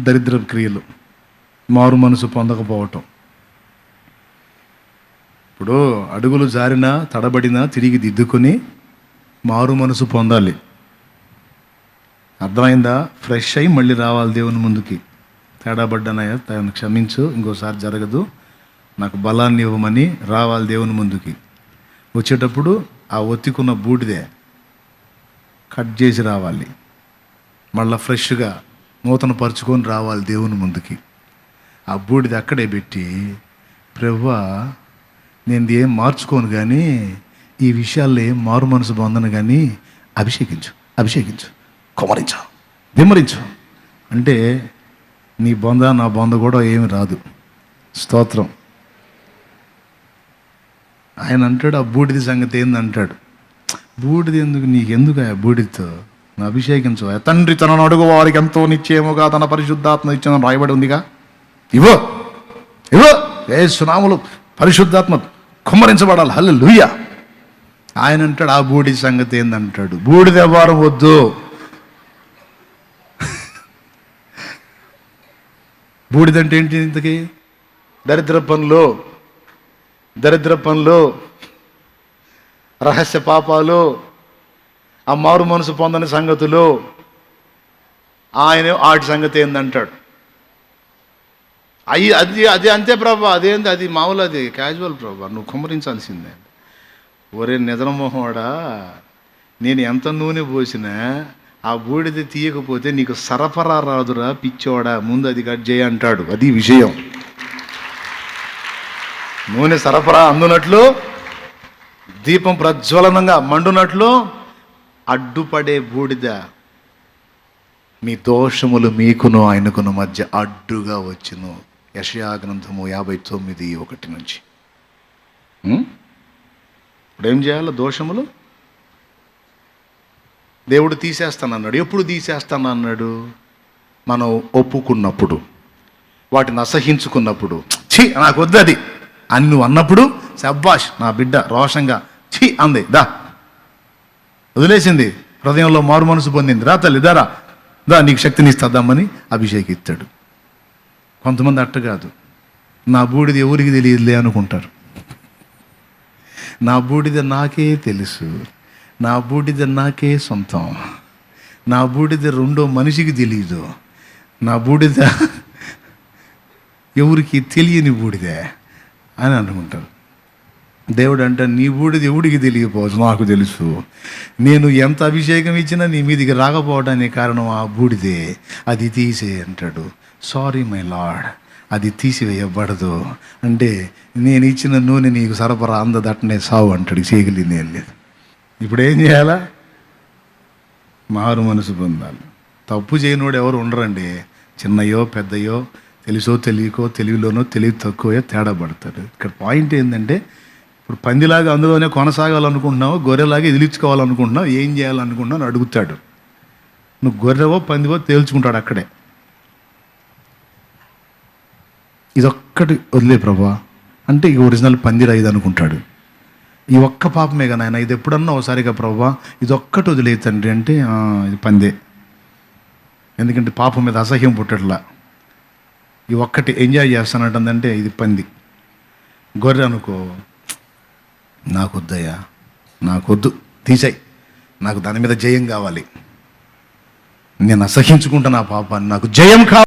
దరిద్ర క్రియలు మారు మనసు పొందకపోవటం. ఇప్పుడు అడుగులు జారినా తడబడినా తిరిగి దిద్దుకొని మారు మనసు పొందాలి. అర్థమైందా? ఫ్రెష్ అయి మళ్ళీ రావాలి దేవుని ముందుకి. తేడాబడ్డానయ్యా తను క్షమించు ఇంకోసారి జరగదు. నాకు బలాన్ని ఇవ్వమని రావాలి దేవుని ముందుకి. వచ్చేటప్పుడు ఆ ఒత్తికున్న బూడిదే కట్ చేసి రావాలి. మళ్ళీ ఫ్రెష్గా నూతన పరుచుకొని రావాలి దేవుని ముందుకి. ఆ బూడిది అక్కడే పెట్టి ప్రవ్వా నేను ఏం మార్చుకోను కానీ ఈ విషయాల్లో ఏం మారు మనసు పొందను కానీ అభిషేకించు అభిషేకించు కుమరించు విమరించు. అంటే నీ బొంద నా బొంద కూడా ఏమి రాదు. స్తోత్రం. ఆయన అంటాడు ఆ బూడిది సంగతి ఏంది? అంటాడు. బూడిది ఎందుకు నీకెందుకు ఆ బూడిదతో? అభిషేకించు. తండ్రి తనను అడుగు వారికి ఎంతో నిశ్చయముగా తన పరిశుద్ధాత్మ ఇచ్చిన రాయబడి ఉందిగా? ఇవో ఇవో ఏ సునాములు పరిశుద్ధాత్మ కుమ్మరించబడాలి. హల్లు లూయ ఆయన అంటాడు ఆ బూడిద సంగతి ఏందంటాడు? బూడిద వారం వద్దు. బూడిదంటే ఏంటి ఇంతకి? దరిద్ర పనులు దరిద్ర పనులు రహస్య పాపాలు ఆ మారు మనసు పొందని సంగతులు. ఆయన ఆటి సంగతి ఏందంటాడు. అయ్యి అది అది అంతే ప్రభా అదేంది అది మామూలు అది క్యాజువల్ ప్రభా నువ్వు కుమ్మరించాల్సిందే. ఒరే నిద్రమోహోడా నేను ఎంత నూనె పోసినా ఆ బూడిద తీయకపోతే నీకు సరఫరా రాదురా పిచ్చోడా ముందు అది కట్ చేయ అంటాడు. అది విషయం నూనె సరఫరా అందునట్లు దీపం ప్రజ్వలనంగా మండునట్లు అడ్డుపడే బూడిద మీ దోషములు మీకును ఆయనకును మధ్య అడ్డుగా వచ్చును. యషయా గ్రంథము యాభై తొమ్మిది ఒకటి నుంచి? ఇప్పుడు ఏం చేయాలి దోషములు? దేవుడు తీసేస్తానన్నాడు. ఎప్పుడు తీసేస్తానన్నాడు? మనం ఒప్పుకున్నప్పుడు వాటిని అసహించుకున్నప్పుడు. ఛీ నాకు వద్దు అది అని నువ్వు అన్నప్పుడు శబ్బాష్ నా బిడ్డ రోషంగా ఛీ అంది. దా. వదిలేసింది. హృదయంలో మారు మనసు పొందింది. రా తల్లి దారా దా నీకు శక్తిని ఇస్తాదామని అభిషేకిస్తాడు కొంతమంది అట్ట కాదు. నా బూడిద ఎవరికి తెలియదులే అనుకుంటారు. నా బూడిద నాకే తెలుసు. నా బూడిద నాకే సొంతం. నా బూడిద రెండో మనిషికి తెలియదు నా బూడిద ఎవరికి తెలియని బూడిదే అని అనుకుంటారు. దేవుడు అంటే నీ బూడిద ఎవడికి తెలియకపోవచ్చు నాకు తెలుసు. నేను ఎంత అభిషేకం ఇచ్చినా నీ మీదికి రాకపోవడానికి కారణం ఆ బూడిదే. అది తీసే అంటాడు. సారీ మై లార్డ్ అది తీసివేయబడదు. అంటే నేను ఇచ్చిన నూనె నీకు సరఫరా అందదట్టనే సావు అంటాడు. చేయగలిగింది ఏం లేదు. ఇప్పుడు ఏం చేయాలా? మారు మనసు పొందాలి. తప్పు చేయనోడు ఎవరు ఉండరండి. చిన్నయో పెద్దయో తెలుసో తెలియకో తెలివిలోనో తెలివి తక్కువయో తేడా పడతాడు. ఇక్కడ పాయింట్ ఏంటంటే ఇప్పుడు పందిలాగా అందులోనే కొనసాగాలనుకుంటున్నావు? గొర్రెలాగా ఎదిలించుకోవాలనుకుంటున్నావు? ఏం చేయాలనుకుంటున్నావు అడుగుతాడు. నువ్వు గొర్రెవో పందివో తేల్చుకుంటాడు అక్కడే. ఇదొక్కటి వదిలే ప్రభా. అంటే ఈ ఒరిజినల్ పందిరా ఇది అనుకుంటాడు ఈ ఒక్క పాపమే కదా ఆయన ఇది ఎప్పుడన్నా ఒకసారిగా ప్రభా ఇది ఒక్కటి వదిలే తండ్రి అంటే ఇది పందే. ఎందుకంటే పాపం మీద అసహ్యం పుట్టట్లా. ఈ ఒక్కటి ఎంజాయ్ చేస్తానంటుందంటే ఇది పంది. గొర్రె అనుకో నాకొద్దయ్యా. నాకొద్దు. తీసాయి. నాకు దాని మీద జయం కావాలి. నేను అసహించుకుంటా నా పాపాన్ని నాకు జయం కావాలి.